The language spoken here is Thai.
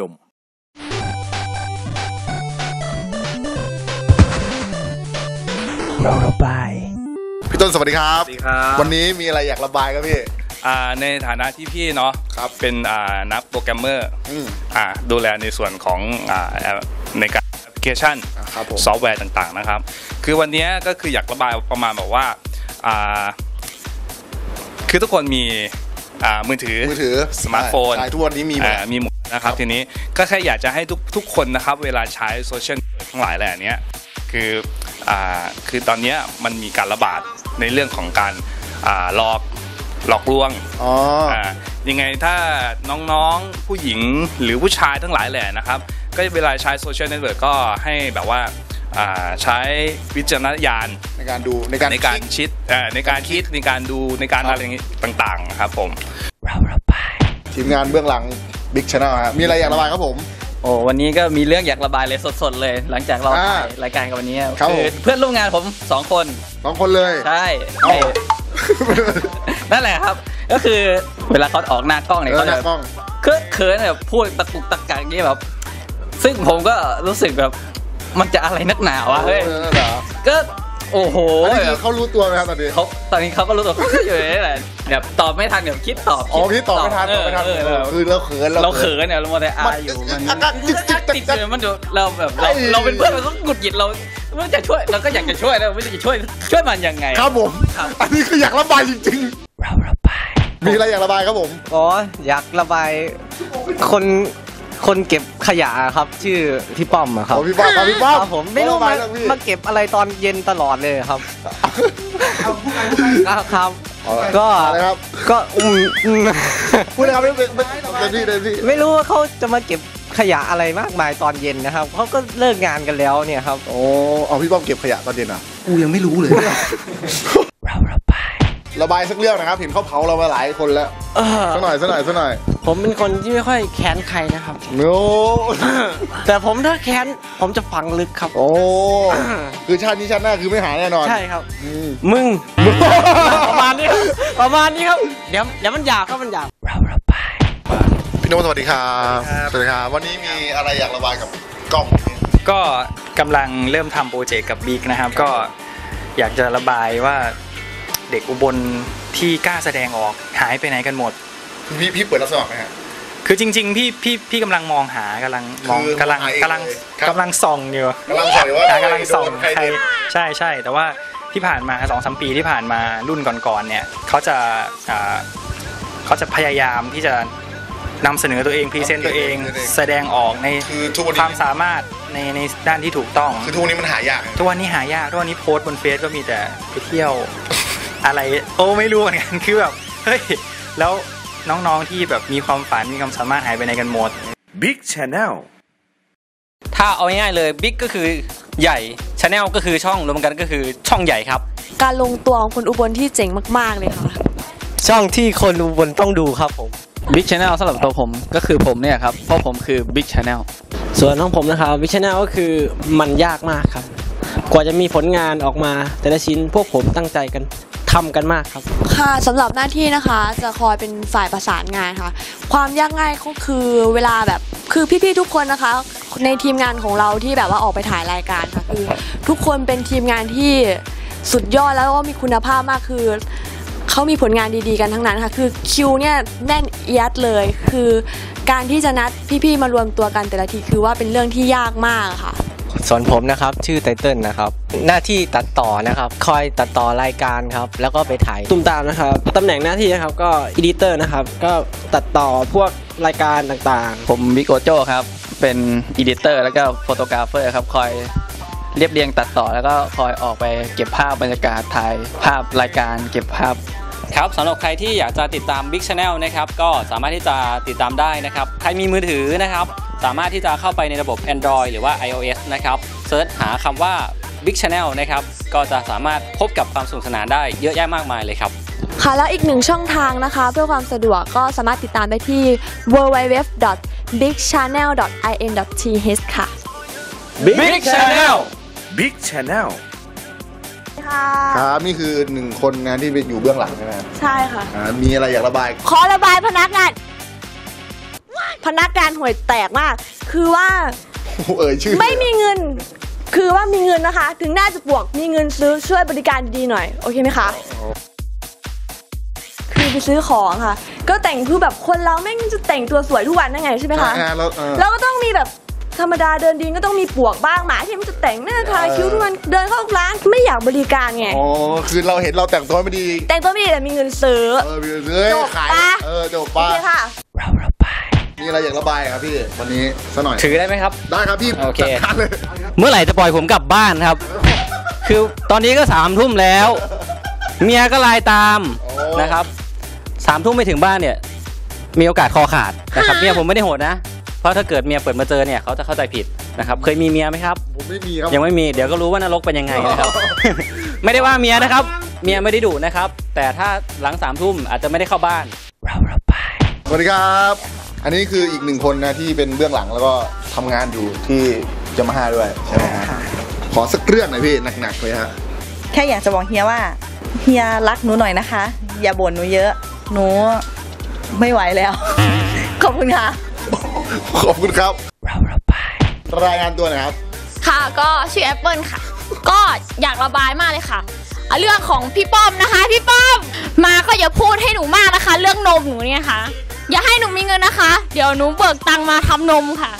ดม เราระบาย พี่ต้นสวัสดีครับ สวัสดีครับ วันนี้มีอะไรอยากระบายครับพี่ อ่าในฐานะที่พี่เนาะครับเป็นอ่านักโปรแกรมเมอร์อืมอ่าดูแลในส่วนของอ่าแอปในการแอปพลิเคชัน อ่าครับผม ซอฟต์แวร์ต่างๆนะครับ คือวันนี้ก็คืออยากระบายประมาณแบบว่าอ่า คือทุกคนมีอ่ามือถือมือถือสมาร์ทโฟนใช่ทุกวันนี้มีหมด อ่ามีหมด นะครับทีนี้ก็แค่อยากจะให้ทุกทุกคนนะครับเวลาใช้โซเชียลทั้งหลายแหล่เนี้ยคืออ่าคือตอนเนี้ยมันมีการระบาดในเรื่องของการอ่าหลอกหลอกลวงอ๋ออ่ายังไงถ้าน้องๆผู้หญิงหรือผู้ชายทั้งหลายแหละนะครับ ก็เวลาใช้โซเชียลเน็ตเวิร์กก็ให้แบบว่าอ่าใช้วิจารณญาณในการดูในการในการคลิคิดเอ่อในการคิดในการดูในการครับอะไรอย่างงี้ต่างๆครับผมเราระบายทีมงานเบื้องหลัง บิ๊กช n แนลครับมีอะไรอยากระบายครับผม โอ้วันนี้ก็มีเรื่องอยากระบายเลยสดๆเลย หลังจากเราอ่าถ่ายรายการกันวันนี้ครับอผม เพื่อนร่วมงานผมสองคนสองคนเลย ใช่เอ้าไอ้นั่นแหละครับ ก็คือเวลาเขาออกหน้ากล้องเนี่ยเออเขาหจะ น้ากล้องเคอะเขินแบบพูดตะกุกตะกักอย่างนี้แบบ ซึ่งผมก็รู้สึกแบบมันจะอะไรนักหนาวะเฮ้ยออเหรอก็ โอ้โหอันนี้คือเขารู้ตัวไหมครับตอนนี้เขาตอนนี้เขาก็รู้ตัวเขาก็อยู่ในนี่แหละแบบตอบไม่ทันแบบคิดตอบอ๋อพี่ตอบไม่ทันตอบไม่ทันเออเออคือเราเขินเราเขินเนี่ยเราโมแต่อายอยู่มันอาการจิกจิกติดเลยมันเดี๋ยวเราแบบเราเราเป็นเพื่อนเราก็หงุดหงิดเราไม่รู้จะช่วยเราก็อยากจะช่วยแล้วไม่รู้จะช่วยช่วยมันยังไง ครับผมครับอันนี้คืออยากระบายจริงเราระบายๆมีอะไรอยากระบายครับผมอ๋ออยากระบายคน คนเก็บขยะครับ ชื่อพี่ป้อมอะครับโอ้พี่ป้อมครับพี่ป้อมครับผมไม่รู้ระบามายเรื่องพี่มาเก็บอะไรตอนเย็นตลอดเลยครับครับครับก็อะไรครับก็อืมอืมพูดเลยครับไม่ไม่ไม่เต็มที่เต็มที่ไม่รู้ว่าเขาจะมาเก็บขยะอะไรมากมายตอนเย็นนะครับเขาก็เลิกงานกันแล้วเนี่ยครับ โอ้เอาพี่ป้อมเก็บขยะตอนเย็นเหรอะกูยังไม่รู้เลยเราระบาย ระบายสักเรื่องนะครับ เห็นเขาเผาเรามาหลายคนแล้วสักหน่อยสักหน่อยสักหน่อยผมเป็นคนที่ไม่ค่อยแค้นใครนะครับ โอ้แต่ผมถ้าแค้นผมจะฝังลึกครับ โอ้คือชาตินี้ชาติหน้าคือไม่หายแน่นอนใช่ครับ อืม มึง ประมาณนี้ครับประมาณนี้ครับ เดี๋ยวเดี๋ยวมันหยาบครับมันหยาบเราระบายพี่โน้ตสวัสดีครับสวัสดีครับ วันนี้มีอะไรอยากระบายกับกล้องเนี่ยก็กำลังเริ่มทำโปรเจกต์กับบิ๊กนะครับ ก็อยากจะระบายว่า เด็กอุบลที่กล้าแสดงออกหายไปไหนกันหมด พี่พี่เปิดรับสมัครไหมฮะ คือจริง ๆ พี่พี่พี่กำลังมองหากำลังมองคือกำลังมองหาเองกำลังเลยครับ กำลังส่องอยู่ กำลังส่องอยู่ว่าอ่ากำลังส่องใครใครเด่นใช่ใช่แต่ว่าที่ผ่านมาสองสามปีที่ผ่านมารุ่นก่อนๆเนี่ยเขาจะอ่าเขาจะพยายามที่จะนำเสนอตัวเองพรีเซนต์ตัวเองแสดงออกในคือทุกวันควานี้มสามารถในในด้านที่ถูกต้อง คือทุกวันนี้มันหายากทุกวันนี้หายากทุกวันนี้โพสต์บนเฟซก็มีแต่ไปเที่ยว อะไร โอ้ไม่รู้เหมือนกันคือแบบเฮ้ยแล้วน้องๆที่แบบมีความฝันมีความสามารถหายไปไหนกันหมด Big Channel ถ้าเอาง่ายๆเลยบิ๊กก็คือใหญ่ชาแนลก็คือช่องรวมกันก็คือช่องใหญ่ครับ การลงตัวของคนอุบลที่เจ๋งมาก ๆ เลยค่ะ ช่องที่คนอุบลต้องดูครับผมบิ๊กชาแนลสำหรับตัวผมก็คือผมเนี่ยครับเพราะผมคือบิ๊กชาแนลส่วนของผมนะครับวิชแนลก็คือมันยากมากครับ กว่าจะมีผลงานออกมาแต่ละชิ้นพวกผมตั้งใจกัน ทำกันมากครับ ค่ะสำหรับหน้าที่นะคะจะคอยเป็นฝ่ายประสานงานค่ะ ความยากง่ายก็คือเวลาแบบคือพี่ๆทุกคนนะคะ ในทีมงานของเราที่แบบว่าออกไปถ่ายรายการค่ะคือทุกคนเป็นทีมงานที่สุดยอดแล้วก็มีคุณภาพมากคือเขามีผลงานดีๆกันทั้งนั้นค่ะ คือคิวเนี่ยแน่นเอียดเลย คือการที่จะนัดพี่ๆมารวมตัวกันแต่ละทีคือว่าเป็นเรื่องที่ยากมากค่ะ ส่วนผมนะครับชื่อไตเติ้ลนะครับ หน้าที่ตัดต่อนะครับคอยตัดต่อรายการครับ แล้วก็ไปถ่ายตุ้มตามนะครับตำแหน่งหน้าที่นะครับก็อีดิเตอร์นะครับ ก็ตัดต่อพวกรายการต่างๆ ผมบิ๊กโอโจครับ เป็นอีดิเตอร์แล้วก็โฟโตกราฟเฟอร์ครับคอยเรียบเรียงตัดต่อแล้วก็คอยออกไปเก็บภาพบรรยากาศถ่ายภาพรายการ เก็บภาพครับสำหรับใครที่อยากจะติดตาม Big Channel นะครับก็สามารถที่จะติดตามได้นะครับ ใครมีมือถือนะครับ สามารถที่จะเข้าไปในระบบ Android หรือว่า iOS นะครับเซิร์ชหาคำว่า Big Channel นะครับก็จะสามารถพบกับความสนุกสนานได้เยอะแยะมากมายเลยครับค่ะแล้วอีกหนึ่งช่องทางนะคะ เพื่อความสะดวกก็สามารถติดตามได้ที่ www.bigchannel.in.th ค่ะ Big Channel Big Channel ค่ะครับนี่คือหนึ่งคนนะที่ไปอยู่เบื้องหลังใช่ไหมครับใช่ค่ะ อ่ามีอะไรอยากระบาย ขอระบายพนักงาน พนักงานห่วยแตกมาก คือว่าโอ้โหเอ่ยชื่อไม่มีเงิน คือว่ามีเงินนะคะ ถึงน่าจะบวกมีเงินซื้อช่วยบริการดีๆหน่อย โอเคไหมคะ คือไปซื้อของค่ะ ก็แต่งคือแบบคนเราไม่งจะแต่งตัวสวยทุกวันได้ไงใช่ไหมคะอ่าแล้วเออแล้วก็ต้องมีแบบธรรมดาเดินดีก็ต้องมีปวกบ้างหมาที่มันจะแต่งหน้าทาคิ้วทุกวันเดินเข้าร้านไม่อยากบริการไงอ๋อคือเราเห็นเราแต่งตัวไม่ดี แต่งตัวไม่ดีแต่มีเงินซื้อเออพี่เอ้ยจบขายปะเออจบโอป้าเคค่ะ มีอะไรอยากระบายครับพี่วันนี้สักหน่อย ถือได้ไหมครับ ได้ครับพี่โอเค จัดการเลยเมื่อไหร่จะปล่อยผมกลับบ้านครับ คือตอนนี้ก็สามทุ่มแล้ว เมียก็ไลน์ตามนะครับสามทุ่มไม่ถึงบ้านเนี่ย มีโอกาสคอขาดนะครับเมียผมไม่ได้โหดนะ เพราะถ้าเกิดเมียเปิดมาเจอเนี่ยเขาจะเข้าใจผิดนะครับ เคยมีเมียไหมครับ ผมไม่มีครับยังไม่มีเดี๋ยวก็รู้ว่านรกเป็นยังไงนะครับ ไม่ได้ว่าเมียนะครับ เมียไม่ได้ดุนะครับ แต่ถ้าหลังสามทุ่มอาจจะไม่ได้เข้าบ้าน สวัสดีครับ อันนี้คืออีกหนึ่งคนนะที่เป็นเบื้องหลังแล้วก็ทำงานอยู่ที่ยามาฮ่าด้วยใช่ไหมฮะขอสักเรื่องหน่อยพี่หนักๆเลยฮะแค่อยากจะบอกเฮียว่าเฮียรักหนูหน่อยนะคะ อย่าบ่นหนูเยอะ หนูไม่ไหวแล้ว ขอบคุณค่ะ ขอบคุณครับรายงานตัวหน่อยครับ ค่ะก็ชื่อแอปเปิลค่ะ ก็อยากระบายมากเลยค่ะอะ เรื่องของพี่ป้อมนะคะ พี่ป้อม มาก็อย่าพูดให้หนูมากนะคะ เรื่องนมหนูเนี่ยค่ะ อย่าให้หนูมีเงินนะคะ เดี๋ยวหนูเบิกตังค์มาทำนมค่ะ